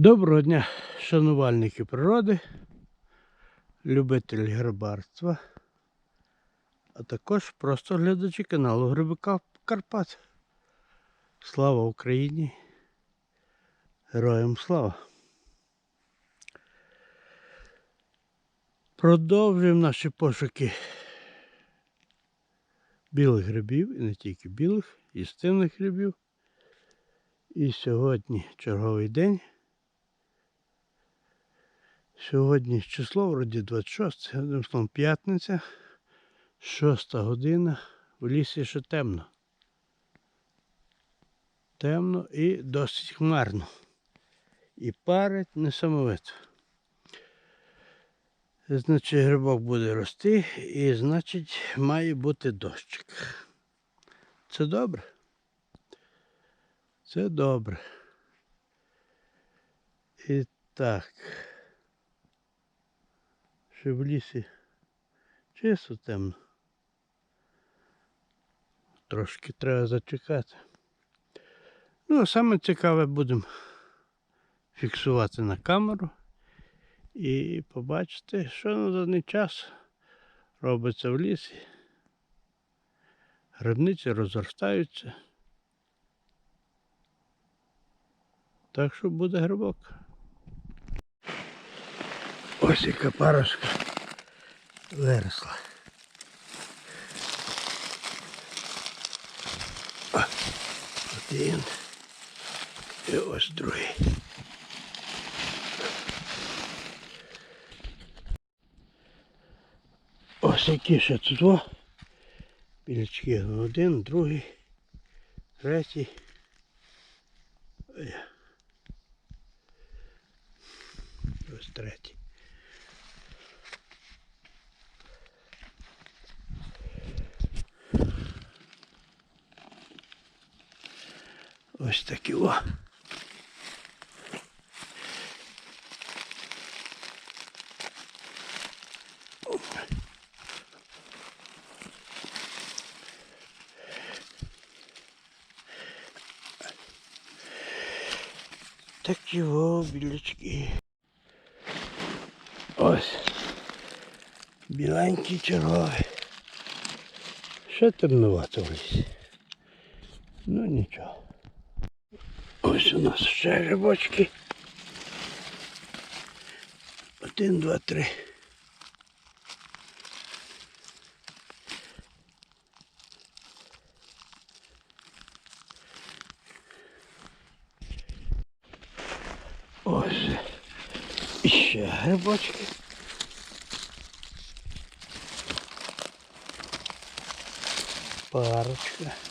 Доброго дня, шанувальники природи, любителі грибарства, а також просто глядачі каналу Грибика Карпат. Слава Україні! Героям слава! Продовжуємо наші пошуки білих грибів, і не тільки білих, істинних грибів. І сьогодні черговий день. Сьогодні число вроді 26, одним словом п'ятниця, 6 година, в лісі ще темно. Темно і досить хмарно. І парить несамовито. Значить, грибок буде рости і значить має бути дощик. Це добре? Це добре. І так. Ще в лісі чисто темно. Трошки треба зачекати. Ну, а саме цікаве будемо фіксувати на камеру і побачити, що на даний час робиться в лісі. Грибниці розростаються. Так що буде грибок. Ось яка парочка виросла. Один. І ось другий. Ось які ще тут два. Білячки один, другий, третій. Ось третій. Ось такі о. Такі о, білячки. Ось. Біленький черговий. Ще темнувато лісі. Ну нічого. У нас ще грибочки. Один, два, три. Ось. І ще грибочки. Парочка.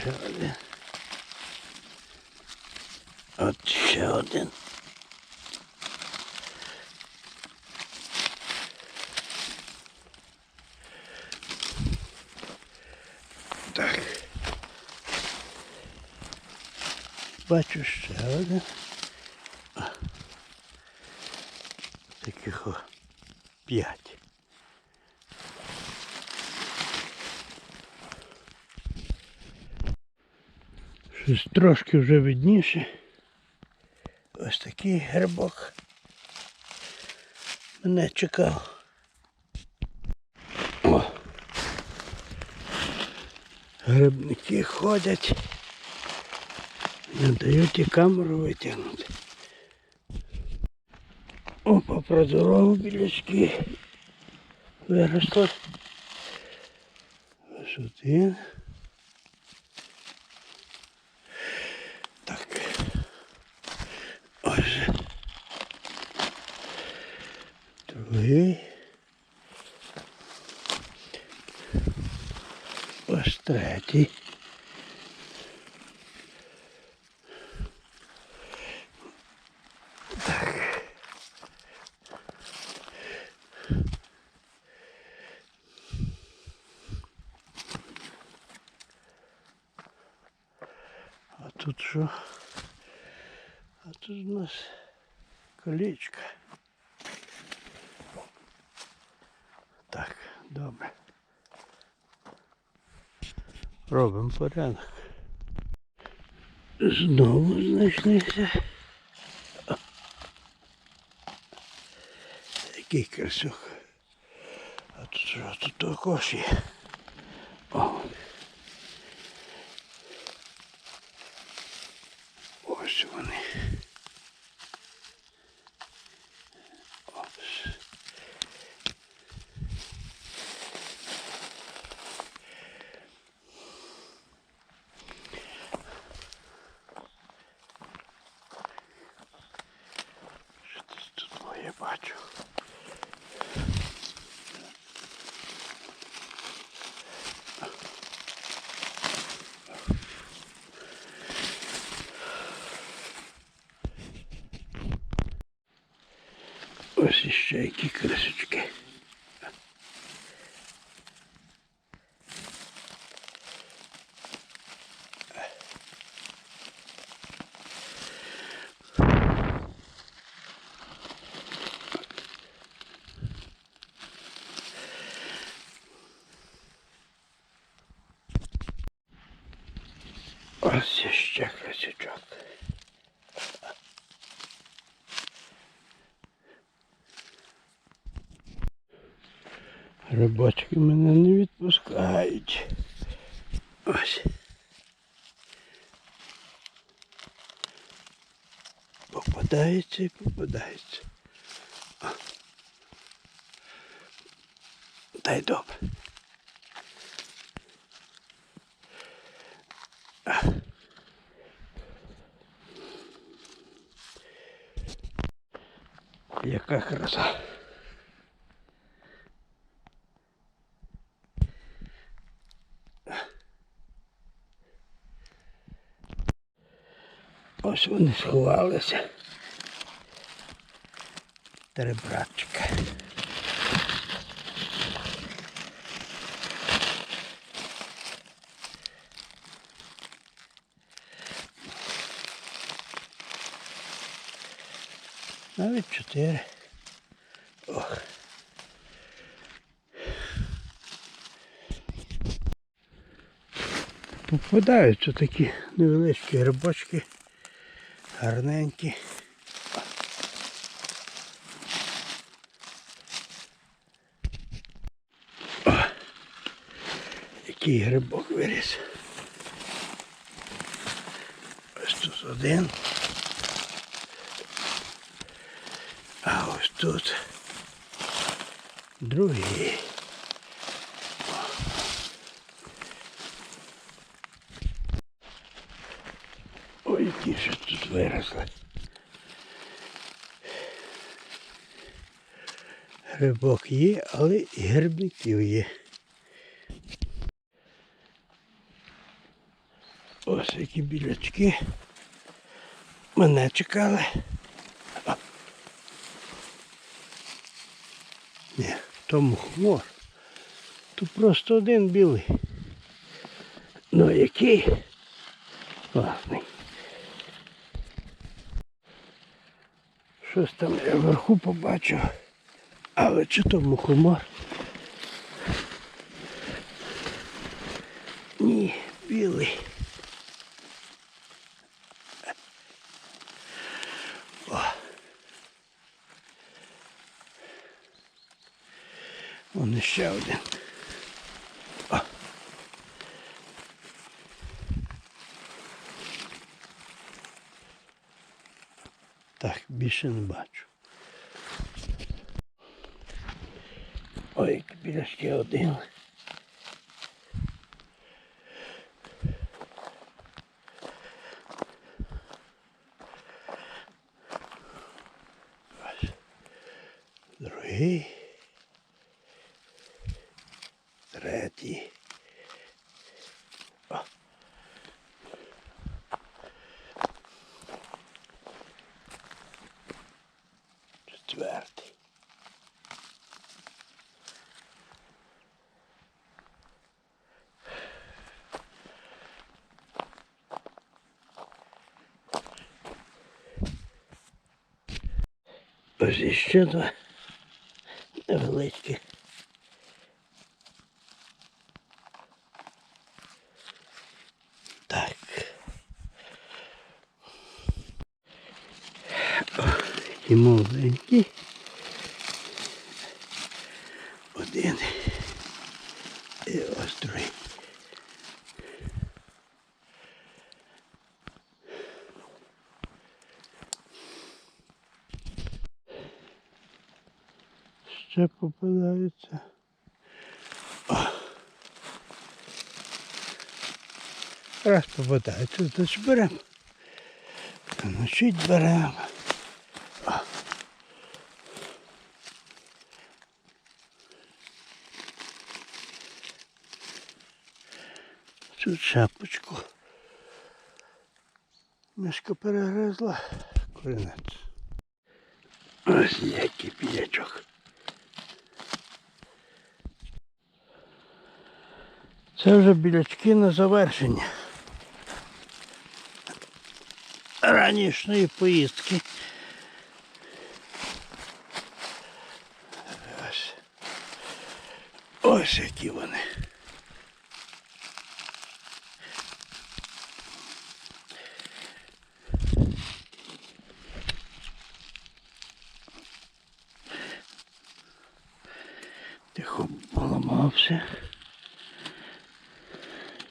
Ще один. От ще один. Так. Бачу ще один. Таких о п'ять. Трошки вже видніше. Ось такий грибок. Мене чекав. О. Грибники ходять. Не дають і камеру витягнути. Опа, про дорогу білячки. Виросло. Ось один. Другий. Ось. Так. А тут що? А тут у нас колечко. Добре. Робимо порядок. Знову знайшлися. Який красюк. А тут що, тут також є. О. Ось вони. Ось. Що десь тут моє бачу? Ось іще які красочки. Рибачки мене не відпускають. Ось. Попадається і попадається. О. Та добре. Яка краса. Ось вони сховалися. Три братчика. Навіть чотири. Ох. Попадаються такі невеличкі грибочки, гарненькі. О, який грибок виріс. Ось тут один. А ось тут другий. Ой, які ще тут виросли. Грибок є, але і грибників є. Ось які білячки. Мене чекали. А. Ні, тому хмор. Тут просто один білий. Ну який? Класний. Щось там я вверху побачив. Але чи то мухомор? Ні, білий. О. Вон іще один. О. Так, більше не бачу. Ой, біля ще один. Другий. Ось ще два невеличкі. Так. І молоденький. Один. І ось другий. Ще попадаються. Раз попадається, значить беремо. Значить беремо. Цю шапочку. Мишка перегризла корінець. Ось який п'ячок. Це вже білячки на завершення. Ранішньої поїздки. Ось. Які вони. Тихо поламався.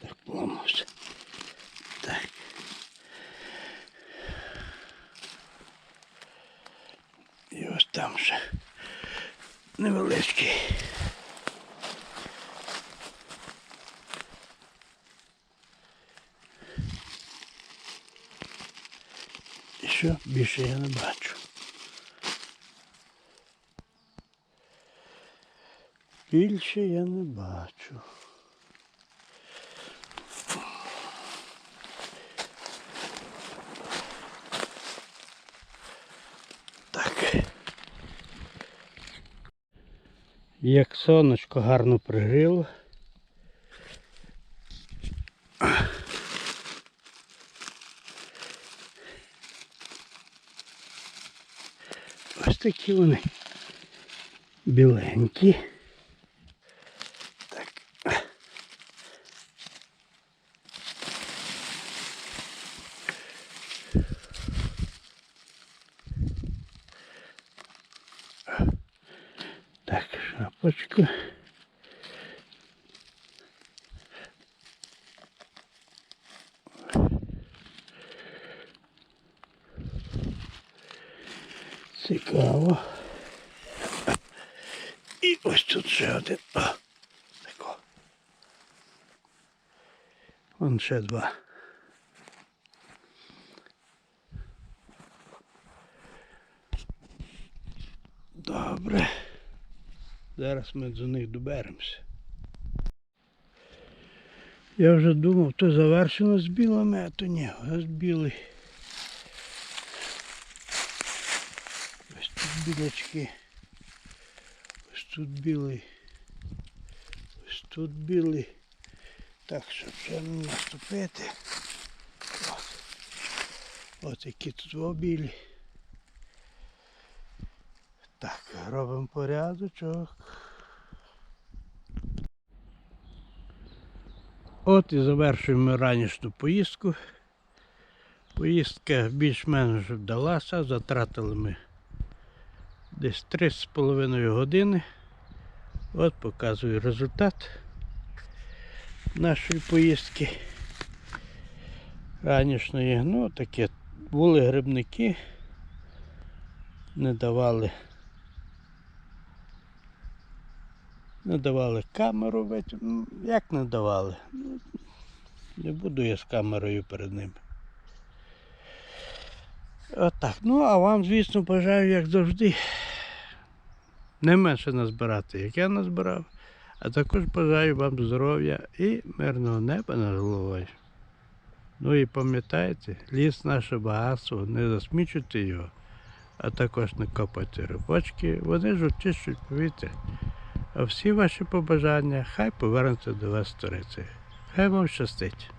Так, поламався. Так. І ось там ще невеличкий. І що більше я не бачу. Більше я не бачу. Так. Як сонечко гарно пригріло. Ось такі вони біленькі. Так. Так, шапочку. Цікаво. І ось тут ще один. О, тако. Вон ще два. Добре. Зараз ми до них доберемося. Я вже думав, то завершено з білими, а то ні, ось білий. Ось тут білячки. Ось тут білий. Ось тут білий. Так, щоб ще не наступити. От. Ось які тут два білі. Так, робимо порядочок. От і завершуємо ранішню поїздку. Поїздка більш-менш вдалася, затратили ми десь 3,5 години. От показую результат нашої поїздки ранішньої. Ну, таке були грибники, не давали. Не давали камеру, ну, як не давали? Ну, Не буду я з камерою перед ними. Отак. Ну, а вам, звісно, бажаю, як завжди, не менше назбирати, як я назбирав. А також бажаю вам здоров'я і мирного неба над головою. Ну і пам'ятайте, ліс наше багатство, не засмічуйте його, а також не копайте рибочки, вони ж очищують повітря. А всі ваші побажання хай повернуться до вас сторицею. Хай вам щастить.